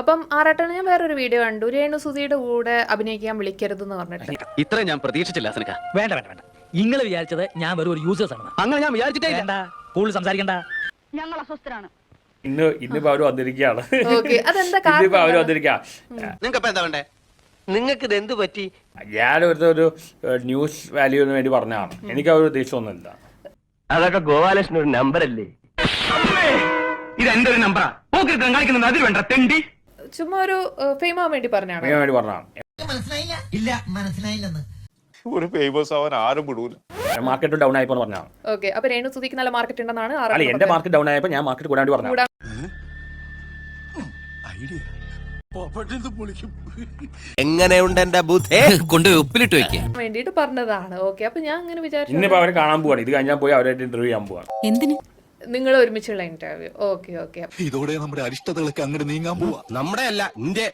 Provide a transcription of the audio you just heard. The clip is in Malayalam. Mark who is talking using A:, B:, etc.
A: അപ്പം ആറാട്ടന് ഞാൻ വേറൊരു വീഡിയോ കണ്ടു. രേണു സുധിയുടെ കൂടെ അഭിനയിക്കാൻ വിളിക്കരുത് എന്ന് പറഞ്ഞിട്ട്.
B: ഇത്ര ഞാൻ പ്രതീക്ഷിച്ചില്ല
C: വേണ്ട വേണ്ട വേണ്ട. നിങ്ങൾ വിചാരിച്ചത് ഞാൻ വെറും ഒരു യൂസേഴ്സ് ആണ്.
B: അങ്ങനെ ഞാൻ വിചാരിച്ചിട്ടേ ഇല്ല.
C: വേണ്ട കൂടുതൽ സംസാരിക്കണ്ട.
D: ഞങ്ങൾ അസ്വസ്ഥരാണ്.
E: ഇന്ന് ഇന്നിപ്പോ അവർ വന്നിരിക്കുകയാണ്.
A: ഓക്കെ അതെന്താ
E: ഇന്നിപ്പോ അവർ
A: വന്നിരിക്കാ.
E: വന്നിരിക്കുക
B: നിങ്ങൾക്ക് എന്താ വേണ്ടേ?
F: നിങ്ങൾക്ക് ഇത് എന്ത് പറ്റി?
E: ഞാൻ ഒരു ഒരു ന്യൂസ് വാല്യൂവിന് വേണ്ടി പറഞ്ഞതാണ്. എനിക്ക് ആ ഒരു ഉദ്ദേശമൊന്നുമില്ല.
F: അതൊക്കെ ഗോപാലകൃഷ്ണൻ ഒരു നമ്പർ അല്ലേ?
B: ഇത് എന്റെ ഒരു നമ്പറാ പോക്കിരുത്തം കാണിക്കുന്നത് അതിൽ വേണ്ട തെണ്ടി.
A: ചുമ്മാ ഒരു ഫെയിം ആവാൻ വേണ്ടി പറഞ്ഞാണ്?
E: അതിന് വേണ്ടി പറഞ്ഞതാണ്.
G: മനസ്സിലായില്ല? ഇല്ല മനസ്സിലായില്ലെന്ന്.
H: ഒരു ഫേമസ് ആവാൻ ആരും വിടൂല.
E: മാർക്കറ്റ് ഡൗൺ ആയപ്പോൾ പറഞ്ഞതാണ്.
A: ഓക്കെ അപ്പൊ രേണു സുധിക്ക് നല്ല മാർക്കറ്റ് ഉണ്ടെന്നാണ്
E: അല്ല
A: ആറാട്ടൻ
E: എന്റെ മാർക്കറ്റ് ഡൗൺ ആയപ്പോൾ ഞാൻ മാർക്കറ്റ് കൂടാൻ വേണ്ടി പറഞ്ഞതാണ്.
A: കൂടാൻ
F: എങ്ങനെയുണ്ട് എന്റെ ബുദ്ധി?
B: കൊണ്ട് ഉപ്പിലിട്ട് വെക്കുക
A: വേണ്ടിയിട്ട് പറഞ്ഞതാണ്. ഓക്കെ അപ്പൊ ഞാൻ അങ്ങനെ വിചാരിച്ചു
E: ഇന്നിപ്പോ അവരെ കാണാൻ പോവാണ്. ഇത് കഴിഞ്ഞാൽ പോയി അവരായിട്ട് ഇന്റർവ്യൂ ചെയ്യാൻ പോവാണ്.
I: എന്തിന്?
A: നിങ്ങൾ ഒരുമിച്ചുള്ള ഇന്റർവ്യൂ ഓക്കെ ഓക്കെ
H: ഇതോടെ നമ്മുടെ അരിഷ്ടതകളൊക്കെ അങ്ങനെ നീങ്ങാൻ പോവാ.
F: നമ്മുടെ അല്ല ഇന്റെ